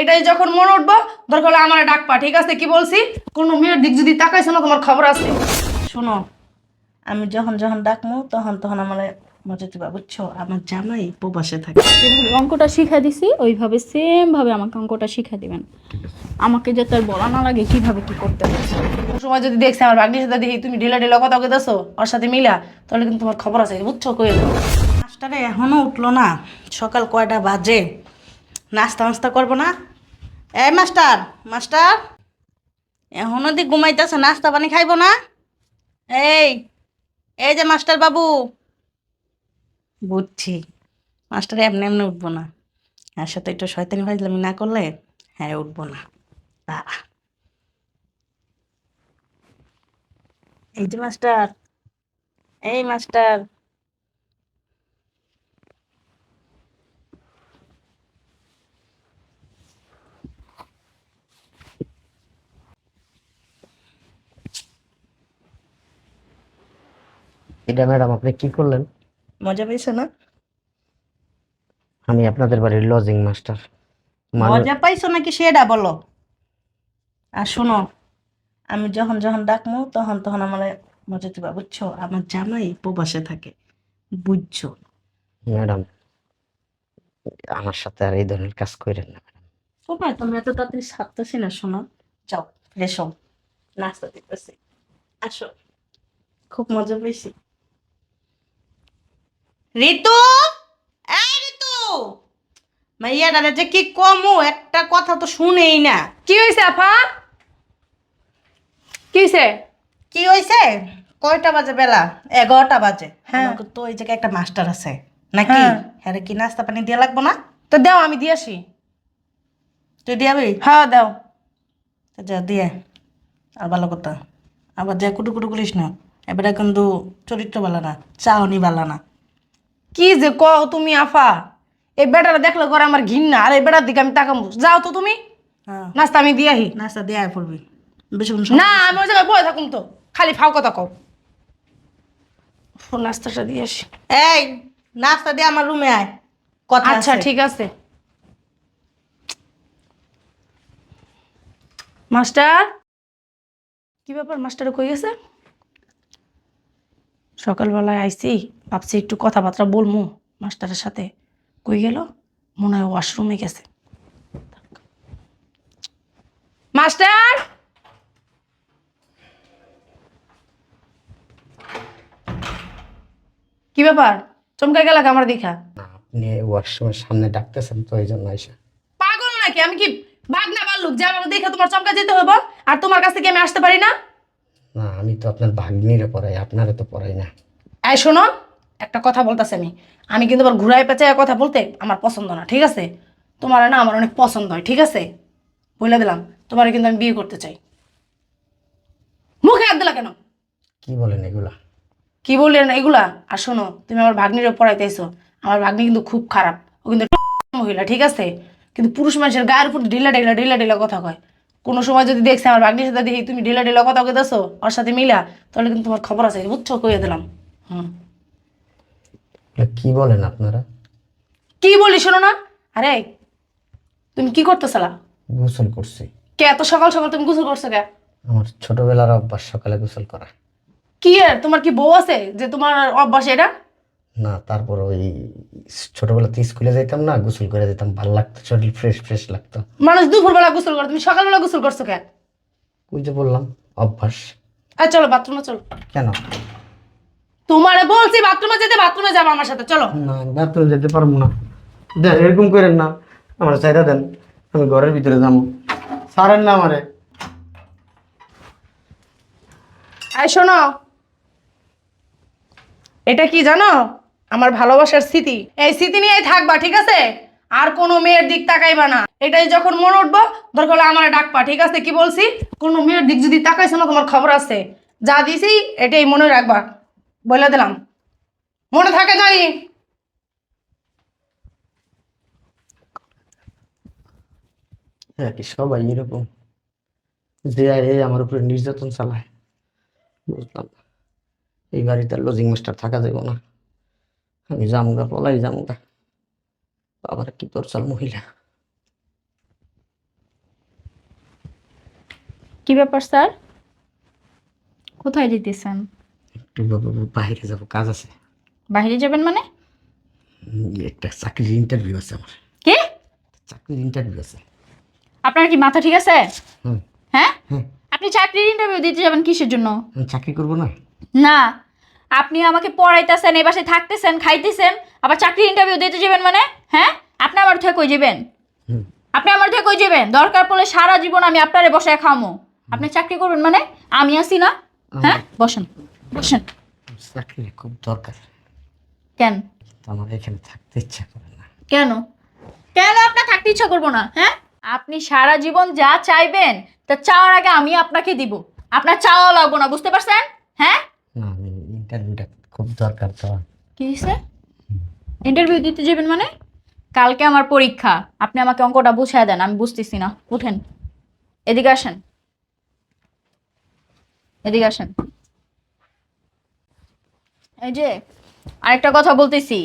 এটাই যখন মনে উঠবো দরকার হলে আমার ডাকপা ঠিক আছে? কি বলছি? কোনো মেয়ের দিক যদি তাকাইছো না তোমার খবর আছে। শোনো আমি যখন যখন ডাকমু তখন তখন আমার মজা দিবা বুঝছ? আমার জামাই প্রবাসে থাকে। যেভাবে অঙ্কটা শিখা দিছি ওইভাবে সেম ভাবে আমাকে অঙ্কটা শিখা দিবেন। আমাকে যাতে আর বলা না লাগে কীভাবে কি করতে হবে? কোনো সময় যদি দেখছি আমার ভাগ্নির সাথে দেখি তুমি ঢিলা ঢিলা কথা কেতেছো ওর সাথে মিলা তাহলে কিন্তু তোমার খবর আছে বুঝছ? কই মাস্টারে এখনও উঠল না। সকাল কয়টা বাজে? নাস্তা নাস্তা করব না? এই মাস্টার মাস্টার। এখনও দি ঘুমাইতেছে, নাস্তা পানি খাইবো না? এই এই যে মাস্টার বাবু। বুঝছি। মাস্টার এমনি এমনি উঠবো না। আর সাথে একটু শয়তানি ফাইজলামি না করলে হ্যাঁ উঠবো না। দাঁড়া। এই যে মাস্টার, এই মাস্টার। এটা ম্যাডাম আপনি কি করলেন? মজা পেয়েছে না? আমি আপনাদের বাড়ির লজিং মাস্টার মজা পাইছো নাকি সেটা বলো? আর শোনো আমি যখন যখন ডাকমু তখন তখন আমার মজা দিবা বুঝছ? আমার জামাই প্রবাসে থাকে বুঝছ? ম্যাডাম আমার সাথে আর এই ধরনের কাজ করেন না তোমার তুমি এত তাড়াতাড়ি ছাড়তেছি না শোনো। যাও ফ্রেশ হও নাস্তা দিতেছি। আসো। খুব মজা পেয়েছি ঋতু? এই ঋতু! মাইয়া দাদা যে কি কমু? একটা কথা তো শুনেই না। কি হয়েছে আপা? কি হয়েছে কি হয়েছে কয়টা বাজে বেলা? এগারোটা বাজে। হ্যাঁ। তো ওই জায়গায় একটা মাস্টার আছে। নাকি? হ্যাঁ। হ্যাঁ কি নাস্তা পানি দিয়ে লাগবো না? তো দাও আমি দিয়ে আসি। তুই দিয়াবি হ্যাঁ দাও। তো যা দিয়ে। আর ভালো কথা। আবার যা কুটু কুটু করিস না এবারে কিন্তু চরিত্র বালা না চাউনি বালা না। কি যে কও তুমি আফা? এই বেটারা দেখলে করে আমার ঘিন্না আর এই বেটার দিকে আমি তাকাবো যাও তো তুমি। হ্যাঁ। নাস্তা আমি দিয়ে আহি। নাস্তা দিয়ে আয় পড়বি। বেশি না আমি ওই জায়গায় বয়ে থাকুন তো। খালি ফাও কথা কও। নাস্তাটা দিয়ে আসি। এই নাস্তা দিয়ে আমার রুমে আয়। কথা আচ্ছা আছে। ঠিক আছে। মাস্টার? কি ব্যাপার মাস্টার কই গেছে? সকালবেলায় আইছি ভাবছি একটু কথাবার্তা বলব মাস্টারের সাথে। কই গেল? মনে হয় ওয়াশরুমে গেছে। মাস্টার! কি ব্যাপার? চমকা গেল আমার দেখা আপনি ওয়াশরুমের সামনে ডাকতেছেন তো এই জন্য এসে পাগল নাকি? আমি কি ভাগ না পারলুক যে আমার দেখে তোমার চমকা যেতে হবে আর তোমার কাছ থেকে আমি আসতে পারি না? না আমি তো আপনার ভাগ্নিরে পড়াই আপনারে তো পড়াই না। এই শোনো একটা কথা বলতেছে আমি। আমি কিন্তু আবার ঘুরাই পেঁচায় কথা বলতে আমার পছন্দ না ঠিক আছে? তোমার না আমার অনেক পছন্দ হয় ঠিক আছে? বলে দিলাম তোমার কিন্তু আমি বিয়ে করতে চাই। মুখে হাত দিলা কেন? কি বলেন এগুলা? কি বললেন এগুলা? আর শোনো তুমি আমার ভাগ্নিরে পড়াইতেছো আমার ভাগ্নি কিন্তু খুব খারাপ ও কিন্তু মহিলা ঠিক আছে? কিন্তু পুরুষ মানুষের গায়ের উপর ঢিলা ঢিলা ঢিলা ঢিলা কথা কয়। কোনো সময় যদি দেখছি আমার ভাগ্নির সাথে দেখি তুমি ঢিলা ঢিলা কথা কেতেছো ওর সাথে মিলা তাহলে কিন্তু তোমার খবর আছে বুঝছ? কইয়া দিলাম। হুম। কি বলেন আপনারা? কি বলি শোনো না? আরে তুমি কি করতেছিলা? গোসল করছি। কে এত সকাল সকাল তুমি গোসল করছ কে? আমার ছোটবেলার অভ্যাস সকালে গোসল করা। কি আর তোমার কি বউ আছে যে তোমার অভ্যাস এটা? না তারপর ওই ছোটবেলাতে স্কুলে যাইতাম না গোসল করে যেতাম ভালো লাগতো শরীর ফ্রেশ ফ্রেশ লাগতো। মানুষ দুপুরবেলা গোসল করে তুমি সকালবেলা গোসল করছ কে? ওই যে বললাম অভ্যাস। আর চলো বাথরুমে চলো। কেন? তোমারে বলছি বাথরুমে যেতে বাথরুমে যাব আমার সাথে চলো। না বাথরুম যেতে পারব না। দেন এরকম করেন না আমার চাইদা দেন আমি ঘরের ভিতরে যাব। সারেন না আমারে। এই শোনো এটা কি জানো? আমার ভালোবাসার স্মৃতি। এই স্মৃতি নিয়েই থাকবা ঠিক আছে? আর কোনো মেয়ের দিক তাকাইবা না। এটাই যখন মনে উঠবো দরকার হলে আমার ডাকবা ঠিক আছে? কি বলছি? কোনো মেয়ের দিক যদি তাকাইছো না তোমার খবর আছে। যা দিছি এটাই মনে রাখবা। বলে দিলাম। মনে থাকে জানি হ্যাঁ সবাই এরকম যে আমার উপরে নির্যাতন চালায়। বুঝলাম। এই বাড়িতে লজিং মাস্টার থাকা যাবে না। আমি জামুগা পলাই জামুগা আবার কি তোর চাল মহিলা? কি ব্যাপার স্যার? কোথায় যেতেছেন? বাইরে যাব কাজ আছে। বাইরে যাবেন মানে? একটা চাকরির ইন্টারভিউ আছে আমার। কে? চাকরির ইন্টারভিউ আছে। আপনার কি মাথা ঠিক আছে? হ্যাঁ? আপনি চাকরির ইন্টারভিউ দিতে যাবেন কিসের জন্য? চাকরি করব না। না। আপনি আমাকে পড়াইতেছেন এ বাসায় থাকতেছেন খাইতেছেন আবার চাকরির ইন্টারভিউ দিতে যাবেন মানে? হ্যাঁ? আপনি আমার থেকে কই যাবেন? আপনি আমার থেকে কই যাবেন? দরকার পড়লে সারা জীবন আমি আপনারে বসায় খামো আপনি চাকরি করবেন মানে? আমি আছি না। হ্যাঁ? বসেন। বসেন। চাকরি খুব দরকার। কেন? আমার এখানে থাকতে ইচ্ছা করে না। কেন? কেন আপনার থাকতে ইচ্ছা করব না হ্যাঁ? আপনি সারা জীবন যা চাইবেন তা চাওয়ার আগে আমি আপনাকে দিব। আপনার চাওয়া লাগবো না বুঝতে পারছেন? হ্যাঁ? না আমি ইন্টারভিউটা খুব দরকার তো। কি হয়েছে? ইন্টারভিউ দিতে যাবেন মানে? কালকে আমার পরীক্ষা। আপনি আমাকে অঙ্কটা বুঝায় দেন আমি বুঝতেছি না। উঠেন। এদিকে আসেন। এদিকে আসেন। এই যে আরেকটা কথা বলতেছি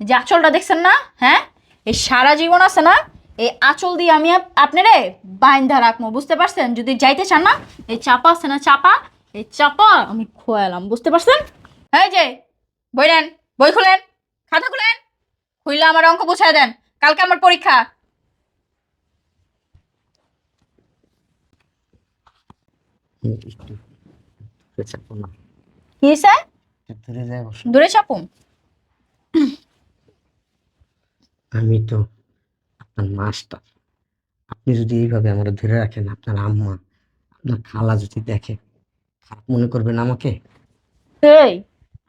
যে আঁচলটা দেখছেন না হ্যাঁ এই সারা জীবন আছে না এই আঁচল দিয়ে আমি আপ- আপনারে বাইন্ধা রাখব বুঝতে পারছেন যদি যাইতে চান না এই চাপা আছে না চাপা এই চাপা আমি খোয়ালাম বুঝতে পারছেন এই যে বই নেন বই খুলেন খাতা খুলেন খুললে আমার অঙ্ক বুঝায় দেন কালকে আমার পরীক্ষা কি একটু দূরে যাই বসো। দূরে চাপুন আমি তো আপনার মাস্টার আপনি যদি এইভাবে আমার ধরে রাখেন আপনার আম্মা আপনার খালা যদি দেখে খারাপ মনে করবেন আমাকে? এই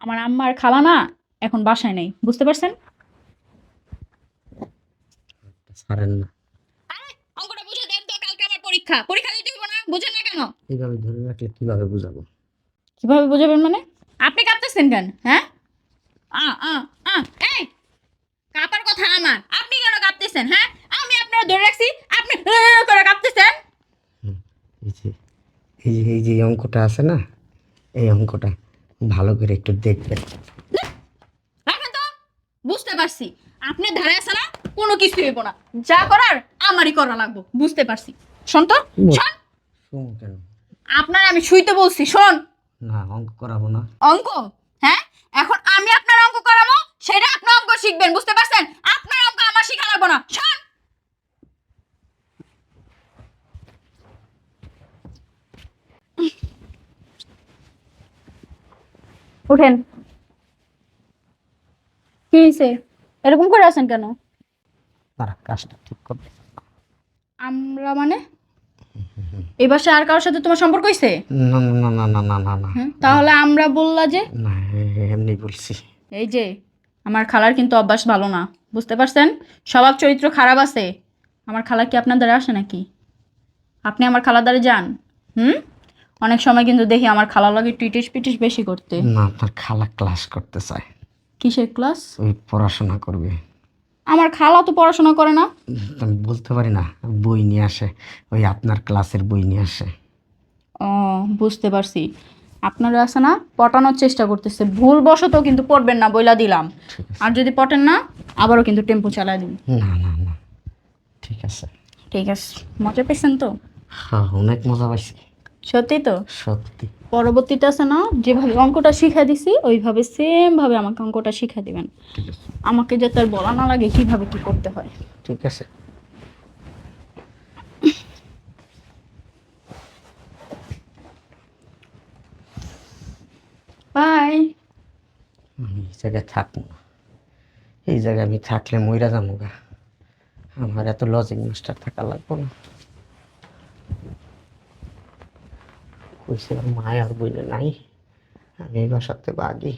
আমার আম্মার খালা না এখন বাসায় নেই বুঝতে পারছেন? ছাড়েন না। অঙ্কটা বুঝে দেন তো কালকে আমার পরীক্ষা। পরীক্ষা দিতে হইব না বুঝেন না কেন? এইভাবে ধরে রাখলে কীভাবে বুঝাবো? কীভাবে বুঝাবেন মানে? আপনি কাঁপতেছেন কেন হ্যাঁ? আ আ আ এই! কাপার কথা আমার। আপনি কেন কাঁপতেছেন হ্যাঁ? আমি আপনার ধরে রাখছি আপনি করে কাঁপতেছেন। এই যে এই যে এই যে অঙ্কটা আছে না এই অঙ্কটা ভালো করে একটু দেখবেন। রাখেন তো বুঝতে পারছি। আপনি ধারে আছে না কোনো কিছু হইব না। যা করার আমারই করা লাগবো বুঝতে পারছি। শোন তো শোন। শুন কেন? আপনার আমি শুইতে বলছি শোন। না অঙ্ক করাবো না। অঙ্ক হ্যাঁ এখন আমি আপনার অঙ্ক করাবো সেটা আপনার অঙ্ক শিখবেন বুঝতে পারছেন? আপনার অঙ্ক আমার শিখা লাগবো না। শোন! উঠেন। কি হয়েছে এরকম করে আছেন কেন? তারা কাজটা ঠিক করবে আমরা মানে? এই বাসায় আর কারোর সাথে তোমার সম্পর্ক হয়েছে না না না না না না না। তাহলে আমরা বললা যে? না এমনি বলছি। এই যে আমার খালার কিন্তু অভ্যাস ভালো না বুঝতে পারছেন? স্বভাব চরিত্র খারাপ আছে আমার খালা কি আপনার দ্বারা আসে নাকি? আপনি আমার খালার দ্বারা যান হুম? অনেক সময় কিন্তু দেখি আমার খালা লাগে টিটিস পিটিস বেশি করতে। না আপনার খালা ক্লাস করতে চায়। কিসের ক্লাস ওই পড়াশোনা করবে। আমার খালা তো পড়াশোনা করে না। আমি বলতে পারি না বই নিয়ে আসে ওই আপনার ক্লাসের বই নিয়ে আসে। ও বুঝতে পারছি। আপনারা আছে না পটানোর চেষ্টা করতেছে। ভুল বশত কিন্তু পড়বেন না বইলা দিলাম। আর যদি পটেন না আবারও কিন্তু টেম্পো চালাই দিন না না না। ঠিক আছে। ঠিক আছে। মজা পেয়েছেন তো? হ্যাঁ অনেক মজা পাইছি। সত্যি তো? সত্যি। পরবর্তীতে আছে না যেভাবে অঙ্কটা শিখা দিছি ওইভাবে সেম ভাবে আমাকে অঙ্কটা শিখা দিবেন। আমাকে যাতে আর বলা না লাগে কীভাবে কি করতে হয়। ঠিক আছে। বাই। আমি এই জায়গায় থাকব। না এই জায়গায় আমি থাকলে মইরা যাব গা। আমার এত লজিং মাস্টার থাকা লাগবো না। কইছিলাম মায় আর বইলে নাই। আমি এই থেকে আগে